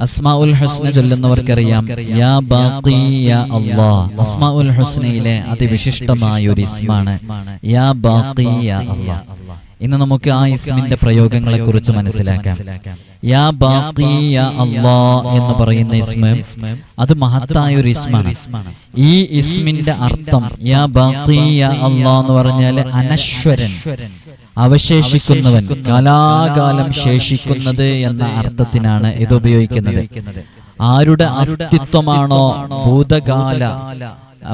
അസ്മാ ഉൽ ഹുസ്ന ചൊല്ലുന്നവർക്കറിയാം യാ ബാഖി യാ അല്ലാഹ്. അസ്മാഉൽ ഹുസ്നയിലെ അതിവിശിഷ്ടമായ ഒരു ഇസ്മാണ് യാ ബാഖി യാ അല്ലാഹ്. ഇന്ന് നമുക്ക് ആ ഇസ്മിന്റെ പ്രയോഗങ്ങളെ കുറിച്ച് മനസ്സിലാക്കാം. യാ ബാഖി യാ അല്ലാ എന്ന് പറയുന്ന ഇസ്മ അത് മഹത്തായ ഒരു ഇസ്മാണ്. ഈ ഇസ്മിന്റെ അർത്ഥം യാ ബാഖി യാ അല്ലാ എന്ന് പറഞ്ഞാൽ അനശ്വരൻ. അവശേഷിക്കുന്നവൻ കാലാകാലം ശേഷിക്കുന്നത് എന്ന അർത്ഥത്തിനാണ് ഇത് ഉപയോഗിക്കുന്നത് ആരുടെ അസ്തിത്വമാണോ ഭൂതകാല?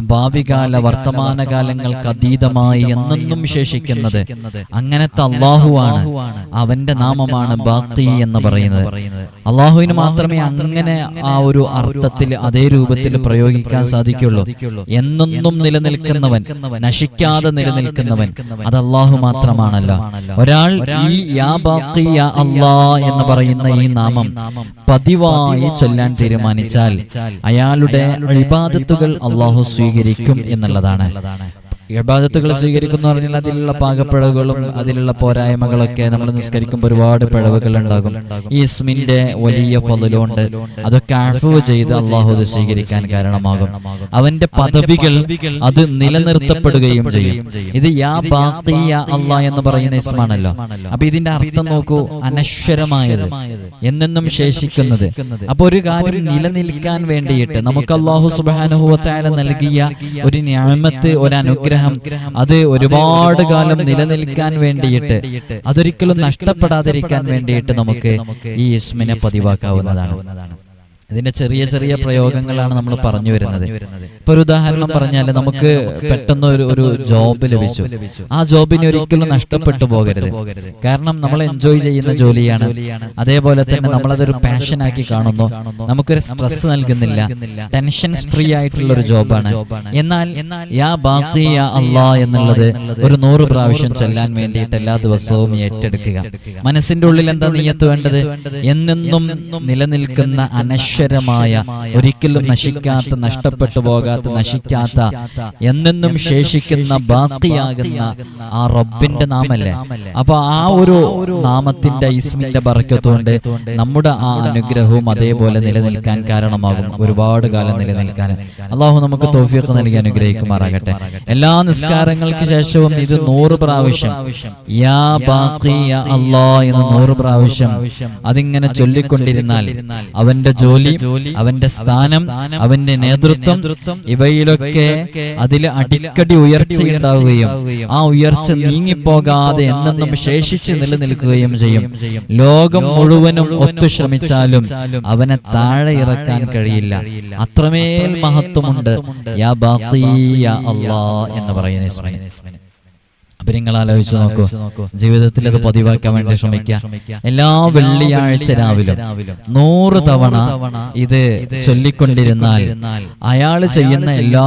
ഭാവികാല വർത്തമാനകാലങ്ങൾക്ക് അതീതമായി എന്നെന്നും ശേഷിക്കുന്നത്. അങ്ങനത്തെ അള്ളാഹുവാണ്. അവന്റെ നാമമാണ് ബാക്കി എന്ന് പറയുന്നത്. അള്ളാഹുവിന് മാത്രമേ അങ്ങനെ ആ ഒരു അർത്ഥത്തിൽ അതേ രൂപത്തിൽ പ്രയോഗിക്കാൻ സാധിക്കുള്ളൂ. എന്നെന്നും നിലനിൽക്കുന്നവൻ നശിക്കാതെ നിലനിൽക്കുന്നവൻ അത് അള്ളാഹു മാത്രമാണല്ലോ. ഒരാൾ ഈ യാ ബാക്കി യാ അള്ളാ എന്ന് പറയുന്ന ഈ നാമം പതിവായി ചൊല്ലാൻ തീരുമാനിച്ചാൽ അയാളുടെ ഇബാദത്തുകൾ അള്ളാഹു സ്വീകരിക്കും എന്നുള്ളതാണ്. ഇബാദത്തുകൾ സ്വീകരിക്കുന്നു പറഞ്ഞാൽ അതിലുള്ള പാകപ്പിഴവുകളും അതിലുള്ള പോരായ്മകളൊക്കെ നമ്മൾ നിസ്കരിക്കുമ്പോൾ ഒരുപാട് പിഴവുകൾ ഉണ്ടാകും ഈ ഇസ്മിന്റെ വലിയ ഫലലുണ്ട് അതൊക്കെ അഴവ് ചെയ്ത് അള്ളാഹു അത് സ്വീകരിക്കാൻ കാരണമാകും. അവന്റെ പദവികൾ അത് നിലനിർത്തപ്പെടുകയും ചെയ്യും. ഇത് യാ ബാക്കിയ അള്ളാ എന്ന് പറയുന്ന ഇസ്മാണല്ലോ. അപ്പൊ ഇതിന്റെ അർത്ഥം നോക്കൂ അനശ്വരമായത്. എന്നെന്നും ശേഷിക്കുന്നത്. അപ്പൊ ഒരു കാര്യം നിലനിൽക്കാൻ വേണ്ടിയിട്ട് നമുക്ക് അള്ളാഹു സുബാനുഭവത്തായ നൽകിയ ഒരു ഞാമത്ത് ഒരു അനുഗ്രഹം അത് ഒരുപാട് കാലം നിലനിൽക്കാൻ വേണ്ടിയിട്ട് അതൊരിക്കലും നഷ്ടപ്പെടാതിരിക്കാൻ വേണ്ടിയിട്ട് നമുക്ക് ഈ ഇസ്മിനെ പതിവാക്കാവുന്നതാണ്. ഇതിന്റെ ചെറിയ ചെറിയ പ്രയോഗങ്ങളാണ് നമ്മൾ പറഞ്ഞു വരുന്നത്. ഇപ്പൊ ഒരു ഉദാഹരണം പറഞ്ഞാൽ നമുക്ക് പെട്ടെന്ന് ഒരു ഒരു ജോബ് ലഭിച്ചു. ആ ജോബിന് ഒരിക്കലും നഷ്ടപ്പെട്ടു പോകരുത്. കാരണം നമ്മൾ എൻജോയ് ചെയ്യുന്ന ജോലിയാണ്. അതേപോലെ തന്നെ നമ്മളതൊരു പാഷനാക്കി കാണുന്നു. നമുക്കൊരു സ്ട്രെസ് നൽകുന്നില്ല. ടെൻഷൻസ് ഫ്രീ ആയിട്ടുള്ള ഒരു ജോബാണ്. എന്നാൽ യാ ബാക്കി യാ അള്ളാ എന്നുള്ളത് ഒരു നൂറ് പ്രാവശ്യം ചെല്ലാൻ വേണ്ടിയിട്ട് എല്ലാ ദിവസവും ഏറ്റെടുക്കുക. മനസ്സിന്റെ ഉള്ളിൽ എന്താ നീയത്ത് വേണ്ടത്? എന്നെന്നും നിലനിൽക്കുന്ന അനശ്വരമായ ഒരിക്കലും നശിക്കാത്ത നഷ്ടപ്പെട്ടു പോകാത്ത നശിക്കാത്ത എന്നെന്നും ശേഷിക്കുന്ന ബാക്കിയാകുന്ന ആ റബ്ബിന്റെ നാമല്ലേ? അപ്പൊ ആ ഒരു നാമത്തിന്റെ ഇസ്മിന്റെ ബറക്കത്തുകൊണ്ട് നമ്മുടെ ആ അനുഗ്രഹവും അതേപോലെ നിലനിൽക്കാൻ കാരണമാകും. ഒരുപാട് കാലം നിലനിൽക്കാൻ. അള്ളാഹു നമുക്ക് തോഫിയൊക്കെ നൽകി അനുഗ്രഹിക്കുമാറാകട്ടെ. എല്ലാ നിസ്കാരങ്ങൾക്ക് ശേഷവും ഇത് നൂറ് പ്രാവശ്യം. യാ ബാക്കി യാ അല്ലാ എന്ന് നൂറ് പ്രാവശ്യം അതിങ്ങനെ ചൊല്ലിക്കൊണ്ടിരുന്നാൽ അവന്റെ ജോലി അവന്റെ സ്ഥാനം അവന്റെ നേതൃത്വം ഇവയിലൊക്കെ അതിൽ അടിക്കടി ഉയർച്ചയുണ്ടാവുകയും ആ ഉയർച്ച നീങ്ങിപ്പോകാതെ എന്നെന്നും ശേഷിച്ച് നിലനിൽക്കുകയും ചെയ്യും. ലോകം മുഴുവനും ഒത്തു ശ്രമിച്ചാലും അവനെ താഴെ ഇറക്കാൻ കഴിയില്ല. അത്രമേൽ മഹത്വമുണ്ട്. യാ ബാക്കി യാ അല്ലാ എന്ന് പറയുന്ന അപ്പൊ നിങ്ങൾ ആലോചിച്ച് നോക്കൂ. ജീവിതത്തിൽ അത് പതിവാക്കാൻ വേണ്ടി ശ്രമിക്കുക. എല്ലാ വെള്ളിയാഴ്ച രാവിലെ നൂറ് തവണ ഇത് ചൊല്ലിക്കൊണ്ടിരുന്നാൽ അയാൾ ചെയ്യുന്ന എല്ലാ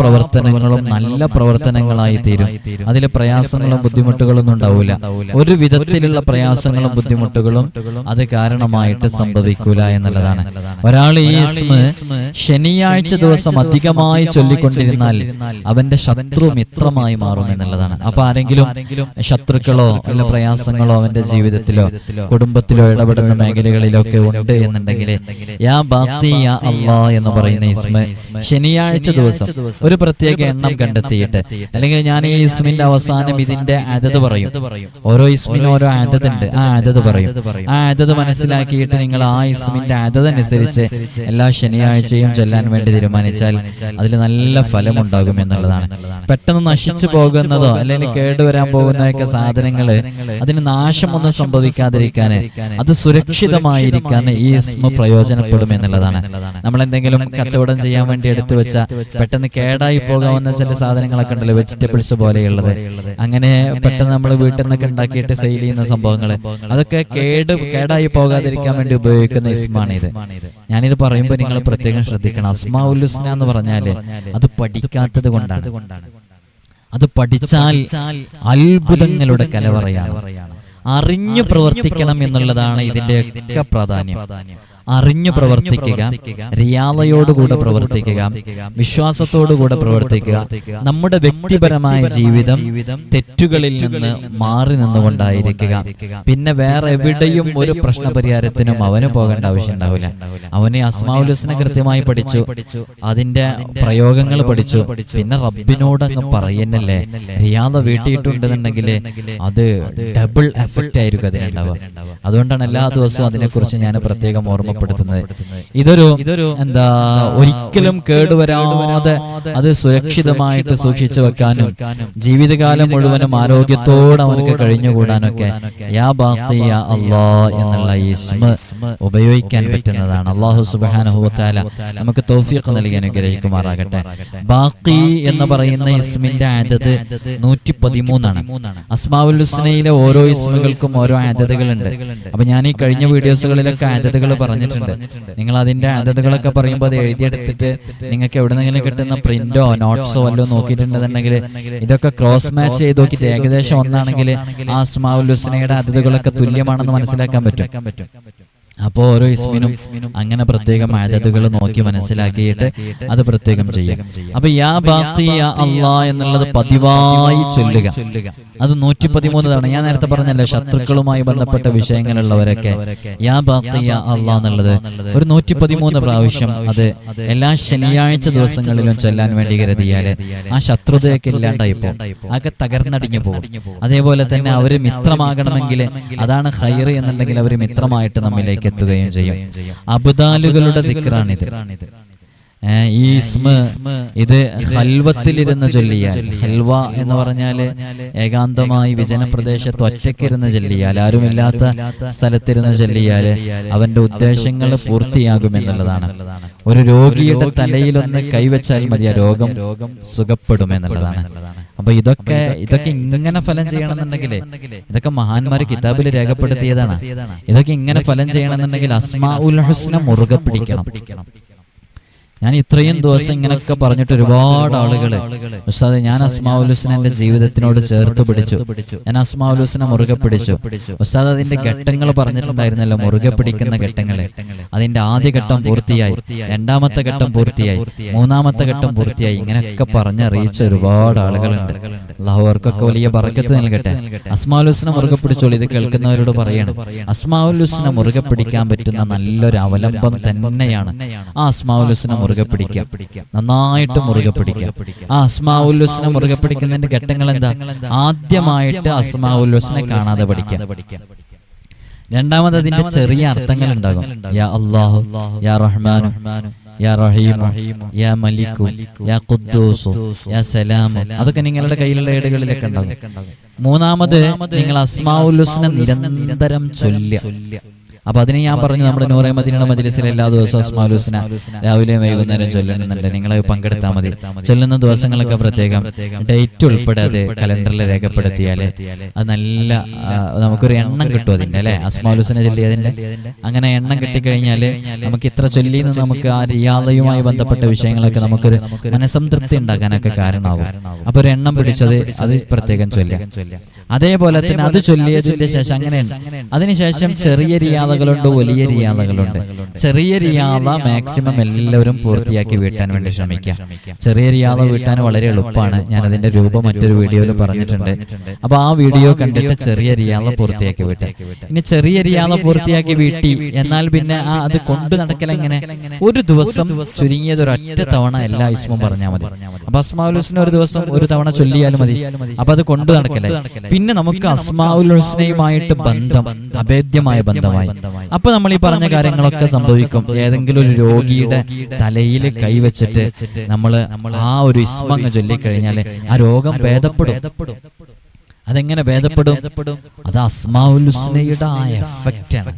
പ്രവർത്തനങ്ങളും നല്ല പ്രവർത്തനങ്ങളായി തീരും. അതിൽ പ്രയാസങ്ങളും ബുദ്ധിമുട്ടുകളൊന്നും ഉണ്ടാവില്ല. ഒരു വിധത്തിലുള്ള പ്രയാസങ്ങളും ബുദ്ധിമുട്ടുകളും അത് കാരണമായിട്ട് സംഭവിക്കൂല എന്നുള്ളതാണ്. ഒരാൾ ഈ ശനിയാഴ്ച ദിവസം അധികമായി ചൊല്ലിക്കൊണ്ടിരുന്നാൽ അവന്റെ ശത്രു മിത്രമായി മാറും എന്നുള്ളതാണ്. അപ്പൊ ആരെങ്കിലും ശത്രുക്കളോ അല്ല പ്രയാസങ്ങളോ അവന്റെ ജീവിതത്തിലോ കുടുംബത്തിലോ ഇടപെടുന്ന മേഖലകളിലൊക്കെ ഉണ്ട് എന്നുണ്ടെങ്കിൽ യാ ബാത്തി യാ അള്ളാ എന്ന് പറയുന്ന ഇസ്മ ശനിയാഴ്ച ദിവസം ഒരു പ്രത്യേക എണ്ണം കണ്ടെത്തിയിട്ട് അല്ലെങ്കിൽ ഞാൻ ഈ ഇസ്മിന്റെ അവസാനം ഇതിന്റെ അതത് പറയും. ഓരോ ഇസ്മിനും ഓരോ അതത് ഉണ്ട് ആ അതത് പറയും. ആ അതത് മനസ്സിലാക്കിയിട്ട് നിങ്ങൾ ആ ഇസ്മിന്റെ അതത് അനുസരിച്ച് എല്ലാ ശനിയാഴ്ചയും ചെല്ലാൻ വേണ്ടി തീരുമാനിച്ചാൽ അതിൽ നല്ല ഫലമുണ്ടാകും എന്നുള്ളതാണ്. പെട്ടെന്ന് നശിച്ചു പോകുന്നതോ അല്ലെങ്കിൽ കേടുവരാൻ പോകുന്നതൊക്കെ സാധനങ്ങൾ അതിന് നാശമൊന്നും സംഭവിക്കാതിരിക്കാന് അത് സുരക്ഷിതമായിരിക്കാൻ ഈ ഇസ്മ പ്രയോജനപ്പെടും എന്നുള്ളതാണ്. നമ്മൾ എന്തെങ്കിലും കച്ചവടം ചെയ്യാൻ വേണ്ടി എടുത്തു വെച്ച പെട്ടെന്ന് കേടായി പോകാവുന്ന ചില സാധനങ്ങളൊക്കെ ഉണ്ടല്ലോ വെജിറ്റബിൾസ് പോലെയുള്ളത്. അങ്ങനെ പെട്ടെന്ന് നമ്മൾ വീട്ടിൽ നിന്നൊക്കെ ഉണ്ടാക്കിയിട്ട് സെയിൽ ചെയ്യുന്ന സംഭവങ്ങൾ അതൊക്കെ കേട് കേടായി പോകാതിരിക്കാൻ വേണ്ടി ഉപയോഗിക്കുന്ന ഇസ്മാണ് ഇത്. ഞാനിത് പറയുമ്പോൾ നിങ്ങൾ പ്രത്യേകം ശ്രദ്ധിക്കണം. അസ്മാ ഉല്ലുസ്ന എന്ന് പറഞ്ഞാൽ അത് പഠിക്കാത്തത് കൊണ്ടാണ്. അത് പഠിച്ചാൽ അത്ഭുതങ്ങളുടെ കലവറയാണ്. അറിഞ്ഞു പ്രവർത്തിക്കണം എന്നുള്ളതാണ് ഇതിന്റെ ഒക്കെ പ്രാധാന്യം. അറിഞ്ഞു പ്രവർത്തിക്കുക റിയാലയോടുകൂടെ പ്രവർത്തിക്കുക വിശ്വാസത്തോടുകൂടെ പ്രവർത്തിക്കുക. നമ്മുടെ വ്യക്തിപരമായ ജീവിതം തെറ്റുകളിൽ നിന്ന് മാറി നിന്നുകൊണ്ടായിരിക്കുക. പിന്നെ വേറെ എവിടെയും ഒരു പ്രശ്ന പരിഹാരത്തിനും അവന് പോകേണ്ട ആവശ്യം ഉണ്ടാവില്ല. അവനെ അസ്മാവുലുസിനെ കൃത്യമായി പഠിച്ചു. അതിന്റെ പ്രയോഗങ്ങൾ പഠിച്ചു. പിന്നെ റബ്ബിനോട് അങ്ങ് പറയുന്നല്ലേ? റിയാല വീട്ടിയിട്ടുണ്ടെന്നുണ്ടെങ്കിൽ അത് ഡബിൾ എഫക്റ്റ് ആയിരിക്കും അതിനുണ്ടാവുക. അതുകൊണ്ടാണ് എല്ലാ ദിവസവും അതിനെക്കുറിച്ച് ഞാൻ പ്രത്യേകം ഓർമ്മപ്പെടുത്തുന്നത് ഇതൊരു എന്താ ഒരിക്കലും കേടുവരാതെ അത് സുരക്ഷിതമായിട്ട് സൂക്ഷിച്ചു വെക്കാനും ജീവിതകാലം മുഴുവനും ആരോഗ്യത്തോടെ അവനക്ക് കഴിഞ്ഞുകൂടാനൊക്കെ യാ ബാത്തിയ അള്ളാ എന്നുള്ള ഇസ്മ ഉപയോഗിക്കാൻ പറ്റുന്നതാണ്. അള്ളാഹു സുബാന നമുക്ക് തോഫിയൊക്കെ നൽകി അനുഗ്രഹിക്കുമാറാകട്ടെ. ബാക്കി എന്ന് പറയുന്ന ഇസ്മിന്റെ ആദത് നൂറ്റി പതിമൂന്നാണ് അസ്മാവുൽ ഹുസ്നയിലെ ഓരോ ഇസ്മുകൾക്കും ഓരോ ആദതുകളുണ്ട് അപ്പൊ ഞാൻ ഈ കഴിഞ്ഞ വീഡിയോസുകളിലൊക്കെ ആദതുകൾ പറഞ്ഞിട്ടുണ്ട്. നിങ്ങൾ അതിന്റെ അതതുകളൊക്കെ പറയുമ്പോൾ അത് എഴുതിയെടുത്തിട്ട് നിങ്ങൾക്ക് എവിടെ എവിടെന്നെങ്കിലും കിട്ടുന്ന പ്രിന്റോ നോട്ട്സോ വല്ലോ നോക്കിയിട്ടുണ്ടെന്നുണ്ടെങ്കിൽ ഇതൊക്കെ ക്രോസ് മാച്ച് ചെയ്ത് നോക്കിയിട്ട് ഏകദേശം ഒന്നാണെങ്കിൽ ആ അസ്മാവുൽ ഹുസ്നയുടെ ആദതുകളൊക്കെ തുല്യമാണെന്ന് മനസ്സിലാക്കാൻ പറ്റും. അപ്പോൾ ഓരോ ഇസ്മിനും അങ്ങനെ പ്രത്യേകം അതതുകൾ നോക്കി മനസ്സിലാക്കിയിട്ട് അത് പ്രത്യേകം ചെയ്യാം. അപ്പൊ യാ ബാത്തി യാ അള്ളാ എന്നുള്ളത് പതിവായി ചൊല്ലുക. അത് നൂറ്റി പതിമൂന്ന് തവണ ഞാൻ നേരത്തെ പറഞ്ഞല്ലോ ശത്രുക്കളുമായി ബന്ധപ്പെട്ട വിഷയങ്ങളുള്ളവരൊക്കെ. യാ ബാക്കിയ അള്ളാ എന്നുള്ളത് ഒരു നൂറ്റി പതിമൂന്ന് പ്രാവശ്യം അത് എല്ലാ ശനിയാഴ്ച ദിവസങ്ങളിലും ചൊല്ലാൻ വേണ്ടി കരുതിയാൽ ആ ശത്രുതയൊക്കെ ഇല്ലാണ്ടായി പോകും അതൊക്കെ തകർന്നടിഞ്ഞു പോകും അതേപോലെ തന്നെ അവർ മിത്രമാകണമെങ്കിൽ അതാണ് ഹൈർ എന്നുണ്ടെങ്കിൽ അവർ മിത്രമായിട്ട് നമ്മിലേക്ക് എത്തുകയും ചെയ്യും. അബുദാലുകളുടെ ദിക്റാണിത്. ഈ ഇസ്മ ഇത് ഹൽവത്തിലിരുന്ന് ചൊല്ലിയാൽ ഹൽവ എന്ന് പറഞ്ഞാൽ ഏകാന്തമായി വിജനപ്രദേശത്ത് ഒറ്റക്കിരുന്ന് ചൊല്ലിയാൽ ആരുമില്ലാത്ത സ്ഥലത്തിരുന്ന് ചൊല്ലിയാൽ അവന്റെ ഉദ്ദേശങ്ങൾ പൂർത്തിയാകുമെന്നുള്ളതാണ് ഒരു രോഗിയുടെ തലയിലൊന്ന് കൈവച്ചാൽ മതി ആ രോഗം സുഖപ്പെടുമെന്നുള്ളതാണ് അപ്പൊ ഇതൊക്കെ ഇതൊക്കെ ഇങ്ങനെ ഫലം ചെയ്യണമെന്നുണ്ടെങ്കിൽ ഇതൊക്കെ മഹാന്മാര് കിതാബിൽ രേഖപ്പെടുത്തിയതാണ്. ഇതൊക്കെ ഇങ്ങനെ ഫലം ചെയ്യണമെന്നുണ്ടെങ്കിൽ അസ്മാ ഉൽ ഹുസ്ന മുറുകെ പിടിക്കണം. ഞാൻ ഇത്രയും ദിവസം ഇങ്ങനെയൊക്കെ പറഞ്ഞിട്ട് ഒരുപാട് ആളുകൾ ഉസ്താദ് ഞാൻ അസ്മാവുലുസിനെ എന്റെ ജീവിതത്തിനോട് ചേർത്ത് പിടിച്ചു. ഞാൻ അസ്മാവുലുസിനെ മുറുകെ പിടിച്ചു. ഉസ്താദ് അതിന്റെ ഘട്ടങ്ങൾ പറഞ്ഞിട്ടുണ്ടായിരുന്നല്ലോ മുറുകെ പിടിക്കുന്ന ഘട്ടങ്ങൾ. അതിന്റെ ആദ്യ ഘട്ടം പൂർത്തിയായി. രണ്ടാമത്തെ ഘട്ടം പൂർത്തിയായി. മൂന്നാമത്തെ ഘട്ടം പൂർത്തിയായി. ഇങ്ങനെയൊക്കെ പറഞ്ഞറിയിച്ച ഒരുപാട് ആളുകളുണ്ട്. അവർക്കൊക്കെ വലിയ പറക്കത്ത് നൽകട്ടെ. അസ്മാവുലുസിനെ മുറുകെ പിടിച്ചോളൂ ഇത് കേൾക്കുന്നവരോട് പറയണം. അസ്മാവുലുസിനെ മുറുകെ പിടിക്കാൻ പറ്റുന്ന നല്ലൊരു അവലംബം തന്നെയാണ് ആ അസ്മാവുലുസിനെ മുറുകെ പിടിക്കാം. നന്നായിട്ട് മുറുകെ പിടിക്കാം. ആ അസ്മാവുല്ലുസിനെ മുറുകെ പിടിക്കുന്നതിന്റെ ഘട്ടങ്ങൾ എന്താ ആദ്യമായിട്ട് അസ്മാവുല്ലുസിനെ കാണാതെ പഠിക്കാം. രണ്ടാമത് അതിന്റെ ചെറിയ അർത്ഥങ്ങൾ ഉണ്ടാകും. യാ അള്ളാഹു യാ റഹ്മാനു യാ റഹീമു യാ മലിക്കു യാ ഖുദ്ദൂസു യാ സലാമു. അതൊക്കെ നിങ്ങളുടെ കയ്യിലുള്ള ഏടുകളിലൊക്കെ ഉണ്ടാകും. മൂന്നാമത് നിങ്ങൾ അസ്മാവുല്ലുസിനെ നിരന്തരം ചൊല്ലുക. അപ്പൊ അതിനെ ഞാൻ പറഞ്ഞു നമ്മുടെ നൂറെ മദീന മജ്ലിസിൽ എല്ലാ ദിവസവും അസ്മാലുസിന രാവിലെയും വൈകുന്നേരം ചൊല്ലണമെന്നുണ്ട് നിങ്ങൾ പങ്കെടുത്താൽ മതി. ചൊല്ലുന്ന ദിവസങ്ങളൊക്കെ പ്രത്യേകം ഡേറ്റ് ഉൾപ്പെടെ അത് കലണ്ടറിൽ രേഖപ്പെടുത്തിയാൽ അത് നല്ല നമുക്കൊരു എണ്ണം കിട്ടും അതിന്റെ അല്ലെ? അസ്മാലുസിനെ ചൊല്ലിയതിന്റെ അങ്ങനെ എണ്ണം കിട്ടിക്കഴിഞ്ഞാൽ നമുക്ക് ഇത്ര ചൊല്ലിന്ന് നമുക്ക് ആ റിയാദയുമായി ബന്ധപ്പെട്ട വിഷയങ്ങളൊക്കെ നമുക്കൊരു മനസംതൃപ്തി ഉണ്ടാക്കാനൊക്കെ കാരണമാകും. അപ്പൊ ഒരു എണ്ണം പിടിച്ചത് അത് പ്രത്യേകം ചൊല്ലുക. അതേപോലെ തന്നെ അത് ചൊല്ലിയതിന്റെ ശേഷം അങ്ങനെയാണ് അതിനുശേഷം ചെറിയ റിയാദകളുണ്ട് വലിയ റിയാദകളുണ്ട്. ചെറിയ റിയാദ മാക്സിമം എല്ലാവരും പൂർത്തിയാക്കി വീട്ടാൻ വേണ്ടി ശ്രമിക്കുക ചെറിയ റിയാദ വീട്ടാൻ വളരെ എളുപ്പമാണ്. ഞാൻ അതിന്റെ രൂപം മറ്റൊരു വീഡിയോയിൽ പറഞ്ഞിട്ടുണ്ട്. അപ്പൊ ആ വീഡിയോ കണ്ടിട്ട് ചെറിയ റിയാദ പൂർത്തിയാക്കി വീട്ടെ. ഇനി ചെറിയ റിയാദ പൂർത്തിയാക്കി വീട്ടി. എന്നാൽ പിന്നെ ആ അത് കൊണ്ടു നടക്കൽ എങ്ങനെ? ഒരു ദിവസം ചുരുങ്ങിയത് ഒരൊറ്റ തവണ എല്ലാ ഇസ്മും പറഞ്ഞാൽ മതി. അപ്പൊ അസ്മാഉൽ ഹുസ്ന ഒരു ദിവസം ഒരു തവണ ചൊല്ലിയാലും മതി. അപ്പൊ അത് കൊണ്ടു നടക്കല്ലേ? പിന്നെ നമുക്ക് അസ്മാഉൽ ഹുസ്നയുമായിട്ട് ബന്ധം അഭേദ്യമായ ബന്ധമായി അപ്പൊ നമ്മൾ ഈ പറഞ്ഞ കാര്യങ്ങളൊക്കെ സംഭവിക്കും. ഏതെങ്കിലും ഒരു രോഗിയുടെ തലയിൽ കൈവച്ചിട്ട് നമ്മൾ ആ ഒരു ഇസ്മങ്ങ് ചൊല്ലിക്കഴിഞ്ഞാൽ ആ രോഗം ഭേദപ്പെടും. അതെങ്ങനെ ഭേദപ്പെടും? അത് അസ്മാവുൽ ഹുസ്നയുടെ ആ എഫക്റ്റ് ആണ്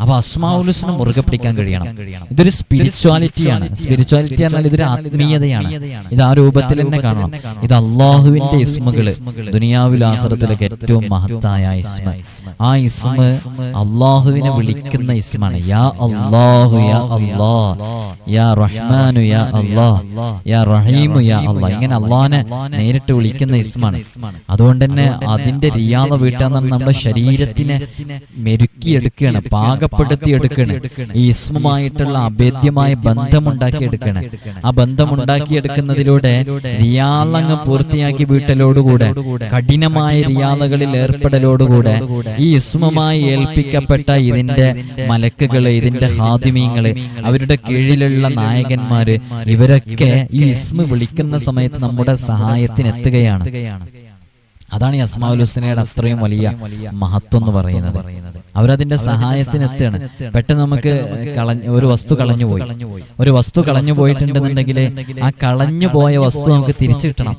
അപ്പൊ അസ്മാവുലുസിനെ മുറുകെ പിടിക്കാൻ കഴിയണം. ഇതൊരു സ്പിരിച്വാലിറ്റിയാണ് സ്പിരിച്വാലിറ്റി എന്നാൽ ഇതൊരു ആത്മീയതയാണ്. ഇത് ആ രൂപത്തിൽ തന്നെ കാണണം. ഇത് അള്ളാഹുവിന്റെ ഇസ്മകൾ. ദുനിയാവിൽ ആഹ്റത്തിലൊക്കെ ഏറ്റവും മഹത്തായ ഇസ്മ. ആ ഇസ്മ അള്ളാഹുവിനെ വിളിക്കുന്ന ഇസ്മാണ്. യാ അള്ളാഹു യാ അള്ളാ. യാ റഹ്മാനു യാ അള്ളാ യാ റഹീമു യാ അള്ളാ ഇങ്ങനെ അള്ളാഹിനെ നേരിട്ട് വിളിക്കുന്ന ഇസ്മാണ്. അതുകൊണ്ട് തന്നെ അതിന്റെ റിയാദ വീട്ടാന്ന് നമ്മുടെ ശരീരത്തിനെ മെരുക്കിയെടുക്കുകയാണ്. പാക പാകപ്പെടുത്തി എടുക്കണ് ഈ ഇസ്മുമായിട്ടുള്ള അഭേദ്യമായ ബന്ധമുണ്ടാക്കിയെടുക്കണേ. ആ ബന്ധമുണ്ടാക്കിയെടുക്കുന്നതിലൂടെ റിയാലങ്ങ് പൂർത്തിയാക്കി വീട്ടലോടുകൂടെ കഠിനമായ റിയാലകളിൽ ഏർപ്പെടലോടുകൂടെ ഈ ഇസ്മുമായി ഏൽപ്പിക്കപ്പെട്ട ഇതിന്റെ മലക്കുകൾ ഇതിന്റെ ഹാദിമീങ്ങൾ അവരുടെ കീഴിലുള്ള നായകന്മാര് ഇവരൊക്കെ ഈ ഇസ്മ വിളിക്കുന്ന സമയത്ത് നമ്മുടെ സഹായത്തിന് എത്തുകയാണ് അതാണ് ഈ അസ്മാഉൽ ഹുസ്നയുടെ അത്രയും വലിയ മഹത്വം എന്ന് പറയുന്നത്. അവരതിന്റെ സഹായത്തിന് എത്തുകയാണ്. പെട്ടെന്ന് നമുക്ക് കളഞ്ഞ ഒരു വസ്തു കളഞ്ഞു പോയി. ഒരു വസ്തു കളഞ്ഞു പോയിട്ടുണ്ടെന്നുണ്ടെങ്കിൽ ആ കളഞ്ഞു പോയ വസ്തു നമുക്ക് തിരിച്ചു കിട്ടണം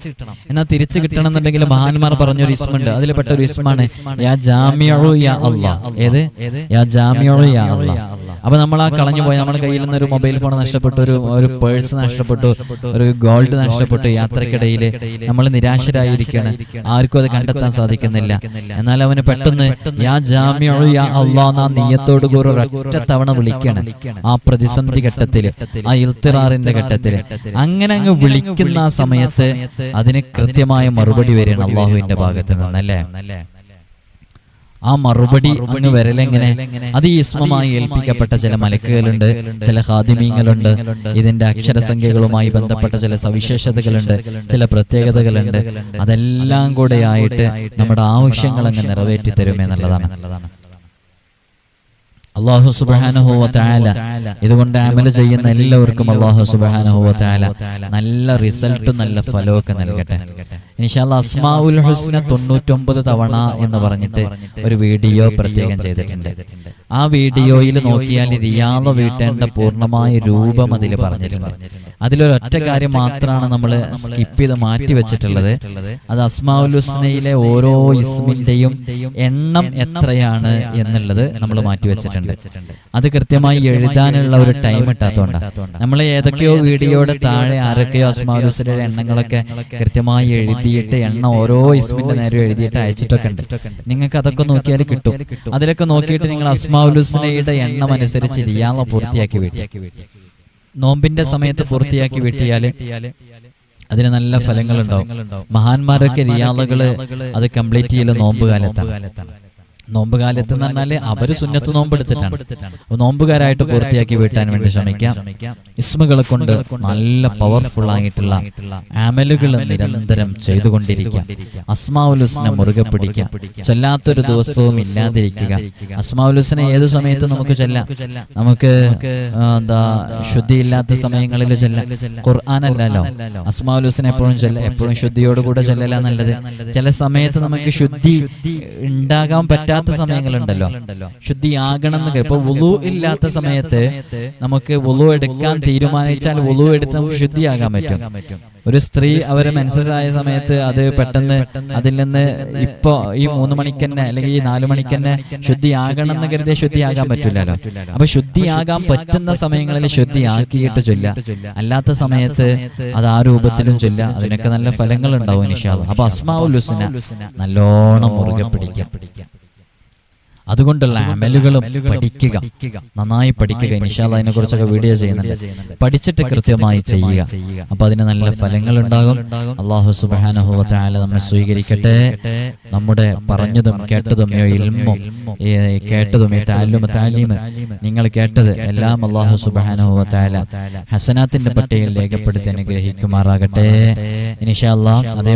എന്നാൽ തിരിച്ചു കിട്ടണം എന്നുണ്ടെങ്കിൽ മഹാന്മാർ പറഞ്ഞൊരു ഇസ്മുണ്ട്. അതിൽ പെട്ട ഒരു ഇസ്മാണ് യാ ജാമ്യോ യാ അല്ലാ. ഏത്? യാ ജാമ്യോ യാ അല്ലാ. അപ്പൊ നമ്മൾ ആ കളഞ്ഞു പോയി. നമ്മുടെ കയ്യിൽ നിന്ന് ഒരു മൊബൈൽ ഫോൺ നഷ്ടപ്പെട്ടു ഒരു ഒരു പേഴ്സ് നഷ്ടപ്പെട്ടു ഒരു ഗോൾഡ് നഷ്ടപ്പെട്ടു യാത്രക്കിടയിൽ നമ്മൾ നിരാശരായിരിക്കുകയാണ് ആർക്കും അത് കണ്ടെത്താൻ സാധിക്കുന്നില്ല. എന്നാൽ അവന് പെട്ടെന്ന് യാ ജാമ്യു യാ അള്ളാന്ന് ആ നീയത്തോടു കൂടി ഒരൊറ്റ തവണ വിളിക്കണം. ആ പ്രതിസന്ധി ഘട്ടത്തിൽ ആ ഇൽത്തിറാറിന്റെ ഘട്ടത്തിൽ അങ്ങനെ അങ്ങ് വിളിക്കുന്ന ആ സമയത്ത് അതിന് കൃത്യമായ മറുപടി വരികയാണ് അള്ളാഹുവിന്റെ ഭാഗത്ത് നിന്നല്ലേ? ആ മറുപടി അങ്ങ് വരലെങ്ങനെ അത് ഈസ്മമായി ഏൽപ്പിക്കപ്പെട്ട ചില മലക്കുകളുണ്ട് ചില ഹാദിമീങ്ങളുണ്ട് ഇതിന്റെ അക്ഷരസംഖ്യകളുമായി ബന്ധപ്പെട്ട ചില സവിശേഷതകളുണ്ട് ചില പ്രത്യേകതകളുണ്ട്. അതെല്ലാം കൂടെ ആയിട്ട് നമ്മുടെ ആവശ്യങ്ങൾ അങ്ങ് നിറവേറ്റി തരുമെന്നുള്ളതാണ് അള്ളാഹു സുബാനുഹോവ താല ഇതുകൊണ്ട് അമല ചെയ്യുന്ന എല്ലാവർക്കും അള്ളാഹു സുബാനുഹോവ താല നല്ല റിസൾട്ടും നല്ല ഫലമൊക്കെ നൽകട്ടെ. ഇൻഷാല്ല അസ്മാഉൽ ഹുസ്ന തൊണ്ണൂറ്റൊമ്പത് തവണ എന്ന് പറഞ്ഞിട്ട് ഒരു വീഡിയോ പ്രത്യേകം ചെയ്തിട്ടുണ്ട്. ആ വീഡിയോയിൽ നോക്കിയാൽ റിയാദ വീട്ടേണ്ട പൂർണമായ രൂപം അതിൽ പറഞ്ഞിട്ടുണ്ട്. അതിലൊരൊറ്റ കാര്യം മാത്രമാണ് നമ്മൾ സ്കിപ്പ് ചെയ്ത് മാറ്റി വെച്ചിട്ടുള്ളത്. അത് അസ്മാഉൽ ഹുസ്നയിലെ ഓരോ ഇസ്മിന്റെയും എണ്ണം എത്രയാണ് എന്നുള്ളത് നമ്മൾ മാറ്റി വെച്ചിട്ടുണ്ട്. അത് കൃത്യമായി എഴുതാനുള്ള ഒരു ടൈം ഇട്ടാത്തോണ്ട നമ്മൾ ഏതൊക്കെയോ വീഡിയോയുടെ താഴെ ആരൊക്കെയോ അസ്മാഉൽ ഹുസ്നയുടെ എണ്ണങ്ങളൊക്കെ കൃത്യമായി എഴുതിയിട്ട് എണ്ണ ഓരോ ഇസ്മിന്റെ നേരം എഴുതിയിട്ട് അയച്ചിട്ടൊക്കെ ഉണ്ട്. നിങ്ങൾക്ക് അതൊക്കെ നോക്കിയാൽ കിട്ടും. അതിലൊക്കെ നോക്കിയിട്ട് നിങ്ങൾ അസ്മാവുലുസ്നയുടെ എണ്ണം അനുസരിച്ച് റിയാള പൂർത്തിയാക്കി വീട്ടി നോമ്പിന്റെ സമയത്ത് പൂർത്തിയാക്കി വീട്ടിയാൽ അതിന് നല്ല ഫലങ്ങൾ ഉണ്ടാവും മഹാന്മാരൊക്കെ റിയാളുകൾ അത് കംപ്ലീറ്റ് ചെയ്യൽ നോമ്പ് കാലത്താണ് നോമ്പ് കാലത്ത് എന്ന് പറഞ്ഞാൽ അവർ സുന്നത്ത് നോമ്പ് എടുത്തിട്ടാണ് അപ്പൊ നോമ്പുകാരായിട്ട് പൂർത്തിയാക്കി വീട്ടാൻ വേണ്ടി ശ്രമിക്കാം. ഇസ്മുകളെ കൊണ്ട് നല്ല പവർഫുൾ ആയിട്ടുള്ള ആമലുകൾ നിരന്തരം ചെയ്തുകൊണ്ടിരിക്കുക അസ്മാവുലുസിനെ മുറുകെ പിടിക്കുക ചൊല്ലാത്തൊരു ദിവസവും ഇല്ലാതിരിക്കുക. അസ്മാവുലുസിനെ ഏത് സമയത്തും നമുക്ക് ചെല്ലാം. നമുക്ക് എന്താ എന്താ ശുദ്ധിയില്ലാത്ത സമയങ്ങളിൽ ചെല്ലാം. ഖുർആാനല്ലോ അസ്മാവുലുസിനെ എപ്പോഴും ചെല്ല എപ്പോഴും ശുദ്ധിയോടുകൂടെ ചെല്ലല നല്ലത്. ചില സമയത്ത് നമുക്ക് ശുദ്ധി ഉണ്ടാകാൻ പറ്റാത്ത സമയങ്ങളുണ്ടല്ലോ. ശുദ്ധിയാകണം എന്ന് ഇപ്പൊ വുളു ഇല്ലാത്ത സമയത്ത് നമുക്ക് വുളു എടുക്കാൻ തീരുമാനിച്ചാൽ വുളു എടുത്ത് നമുക്ക് ശുദ്ധിയാകാൻ പറ്റും. ഒരു സ്ത്രീ അവർ മെൻസസ് ആയ സമയത്ത് അത് പെട്ടെന്ന് അതിൽ നിന്ന് ഇപ്പോ ഈ മൂന്ന് മണിക്ക് തന്നെ അല്ലെങ്കിൽ ഈ നാലു മണിക്ക് തന്നെ ശുദ്ധിയാകണം എന്ന് കരുതിയ ശുദ്ധിയാകാൻ പറ്റില്ലല്ലോ. അപ്പൊ ശുദ്ധിയാകാൻ പറ്റുന്ന സമയങ്ങളിൽ ശുദ്ധിയാക്കിയിട്ട് ചൊല്ല അല്ലാത്ത സമയത്ത് അത് ആ രൂപത്തിലും ചൊല്ല അതിനൊക്കെ നല്ല ഫലങ്ങൾ ഉണ്ടാവും നിഷാദ് അപ്പൊ അസ്മാഉൽ ഹുസ്ന. നല്ലോണം മുറുകെ പിടിക്കാം. അതുകൊണ്ടുള്ള അമലുകളും പഠിക്കുക. നന്നായി പഠിക്കുക. നിഷാദ് അതിനെ കുറിച്ചൊക്കെ വീഡിയോ ചെയ്യുന്നുണ്ട്. പഠിച്ചിട്ട് കൃത്യമായി ചെയ്യുക. അപ്പൊ അതിന് നല്ല ഫലങ്ങൾ ഉണ്ടാകും അള്ളാഹു സുബാനഹുല നമ്മെ സ്വീകരിക്കട്ടെ. നമ്മുടെ പറഞ്ഞതും കേട്ടതും ഇൽമും കേട്ടതും താലീമ് നിങ്ങൾ കേട്ടത് എല്ലാം അള്ളാഹു സുബാനഹുല ഹസനാത്തിന്റെ പട്ടികയിൽ രേഖപ്പെടുത്തി അനുഗ്രഹിക്കുമാറാകട്ടെ. ഇൻഷാല്ല അതേ